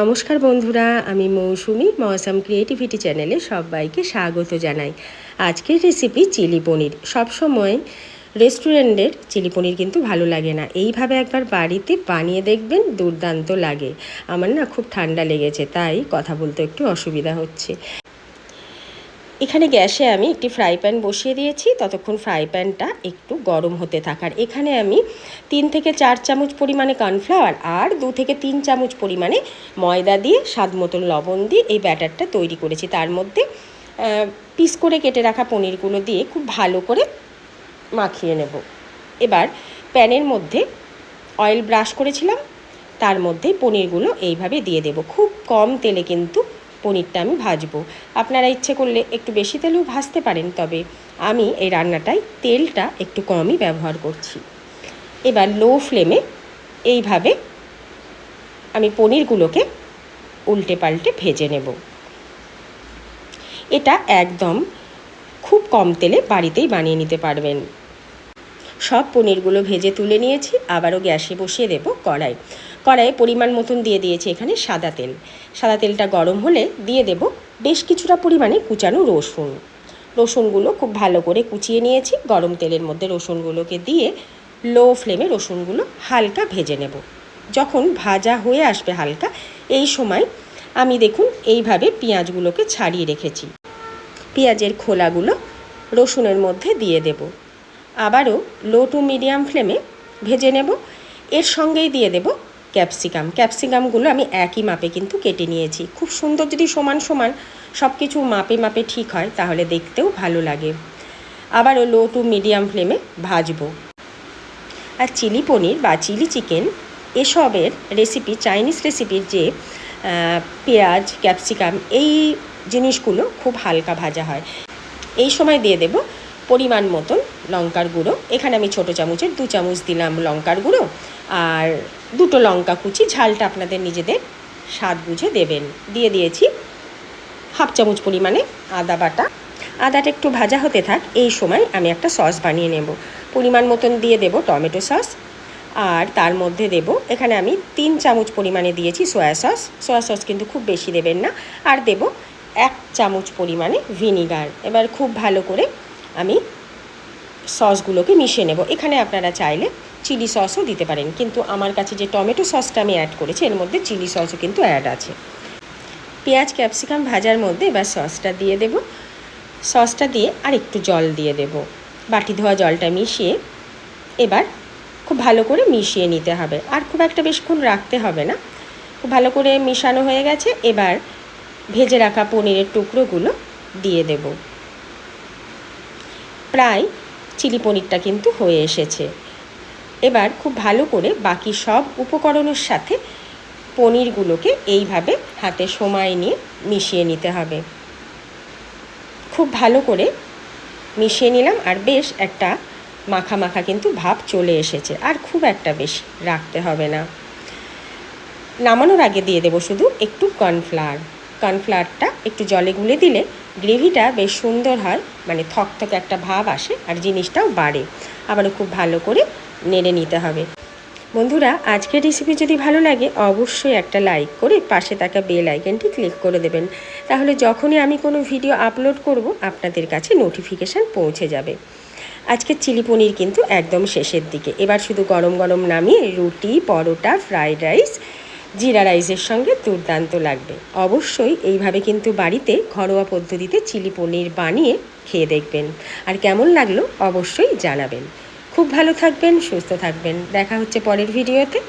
নমস্কার বন্ধুরা, আমি মৌসুমি, মৌসাম ক্রিয়েটিভিটি চ্যানেলে সবাইকে স্বাগত জানাই। আজকের রেসিপি চিলি পনির। সবসময় রেস্টুরেন্টের চিলি পনির কিন্তু ভালো লাগে না। এইভাবে একবার বাড়িতে বানিয়ে দেখবেন, দুর্দান্ত লাগে। আমার না খুব ঠান্ডা লেগেছে, তাই কথা বলতে একটু অসুবিধা হচ্ছে। এখানে গ্যাসে আমি একটি ফ্রাই প্যান বসিয়ে দিয়েছি, ততক্ষণ ফ্রাই প্যানটা একটু গরম হতে থাকার। এখানে আমি তিন থেকে চার চামচ পরিমাণে কর্নফ্লাওয়ার আর দু থেকে তিন চামচ পরিমাণে ময়দা দিয়ে স্বাদ মতন লবণ দিয়ে এই ব্যাটারটা তৈরি করেছি। তার মধ্যে পিস করে কেটে রাখা পনিরগুলো দিয়ে খুব ভালো করে মাখিয়ে নেব। এবার প্যানের মধ্যে অয়েল ব্রাশ করেছিলাম, তার মধ্যে পনিরগুলো এইভাবে দিয়ে দেব। খুব কম তেলে কিন্তু পনিরটা আমি ভাজবো। আপনারা ইচ্ছে করলে একটু বেশি তেলেও ভাজতে পারেন, তবে আমি এই রান্নাটায় তেলটা একটু কমই ব্যবহার করছি। এবার লো ফ্লেমে এইভাবে আমি পনিরগুলোকে উল্টে পাল্টে ভেজে নেব। এটা একদম খুব কম তেলে বাড়িতেই বানিয়ে নিতে পারবেন। সব পনিরগুলো ভেজে তুলে নিয়েছি, আবারও গ্যাসে বসিয়ে দেবো কড়াই। কড়াইয়ে পরিমাণ মতন দিয়ে দিয়েছি এখানে সাদা তেল। সাদা তেলটা গরম হলে দিয়ে দেব বেশ কিছুটা পরিমাণে কুচানো রসুন। রসুনগুলো খুব ভালো করে কুচিয়ে নিয়েছি। গরম তেলের মধ্যে রসুনগুলোকে দিয়ে লো ফ্লেমে রসুনগুলো হালকা ভেজে নেব। যখন ভাজা হয়ে আসবে হালকা, এই সময় আমি দেখুন এইভাবে পেঁয়াজগুলোকে ছাড়িয়ে রেখেছি। পেঁয়াজের খোলাগুলো রসুনের মধ্যে দিয়ে দেব। আবারও লো টু মিডিয়াম ফ্লেমে ভেজে নেব। এর সঙ্গেই দিয়ে দেব ক্যাপসিকাম। ক্যাপসিকামগুলো আমি একই মাপে কিন্তু কেটে নিয়েছি। খুব সুন্দর যদি সমান সমান সব কিছু মাপে মাপে ঠিক হয়, তাহলে দেখতেও ভালো লাগে। আবারও লো টু মিডিয়াম ফ্লেমে ভাজবো। আর চিলি পনির বা চিলি চিকেন এসবের রেসিপি চাইনিজ রেসিপির যে পেঁয়াজ, ক্যাপসিকাম এই জিনিসগুলো খুব হালকা ভাজা হয়। এই সময় দিয়ে দেব পরিমাণ মতন লঙ্কার গুঁড়ো। এখানে আমি ছোটো চামচের দু চামচ দিলাম লঙ্কার গুঁড়ো। আর দুটো লঙ্কা কুচি, ঝালটা আপনাদের নিজেদের স্বাদ বুঝে দেবেন। দিয়ে দিয়েছি হাফ চামচ পরিমাণে আদা বাটা। আদাটা একটু ভাজা হতে থাক, এই সময় আমি একটা সস বানিয়ে নেব। পরিমাণ মতন দিয়ে দেব টমেটো সস। আর তার মধ্যে দেব, এখানে আমি তিন চামচ পরিমাণে দিয়েছি সয়া সস। সয়া সস কিন্তু খুব বেশি দেবেন না। আর দেব এক চামচ পরিমাণে ভিনিগার। এবার খুব ভালো করে আমি সসগুলোকে মিশিয়ে নেব। এখানে আপনারা চাইলে চিলি সসও দিতে পারেন। কিন্তু আমার কাছে যে টমেটো সসটা আমি অ্যাড করেছি, এর মধ্যে চিলি সসও কিন্তু অ্যাড আছে। পেঁয়াজ, ক্যাপসিকাম ভাজার মধ্যে এবার সসটা দিয়ে দেব। সসটা দিয়ে আর একটু জল দিয়ে দেব। বাটি ধোয়া জলটা মিশিয়ে এবার খুব ভালো করে মিশিয়ে নিতে হবে। আর খুব একটা বেশিক্ষণ রাখতে হবে না। খুব ভালো করে মিশানো হয়ে গেছে। এবার ভেজে রাখা পনিরের টুকরোগুলো দিয়ে দেব। প্রায় চিলি পনিরটা কিন্তু হয়ে এসেছে। এবার খুব ভালো করে বাকি সব উপকরণের সাথে পনিরগুলোকে এইভাবে হাতে সময় নিয়ে মিশিয়ে নিতে হবে। খুব ভালো করে মিশিয়ে নিলাম আর বেশ একটা মাখা মাখা কিন্তু ভাব চলে এসেছে আর খুব একটা বেশি রাখতে হবে না। নামানোর আগে দিয়ে দেবো শুধু একটু কর্নফ্লাওয়ার। কর্নফ্লাওয়ারটা একটু জলে গুলে দিলে গ্রেভিটা বেশ সুন্দর হয় মানে থকথক একটা ভাব আসে আর জিনিসটাও বাড়ে। আবারও খুব ভালো করে নেড়ে নিতে হবে। বন্ধুরা, আজকের রেসিপি যদি ভালো লাগে, অবশ্যই একটা লাইক করে পাশে থাকা বেল আইকনটি ক্লিক করে দেবেন। তাহলে যখনই আমি কোনো ভিডিও আপলোড করব, আপনাদের কাছে নোটিফিকেশান পৌঁছে যাবে। আজকে চিলি পনির কিন্তু একদম শেষের দিকে। এবার শুধু গরম গরম নামিয়ে রুটি, পরোটা ফ্রাইড রাইস জিরা রাইসের সঙ্গে দুর্দান্ত লাগবে। অবশ্যই এইভাবে কিন্তু বাড়িতে ঘরোয়া পদ্ধতিতে চিলি পনির বানিয়ে খেয়ে দেখবেন। আর কেমন লাগল অবশ্যই জানাবেন। খুব ভালো থাকবেন, সুস্থ থাকবেন। দেখা হচ্ছে পরের ভিডিওতে।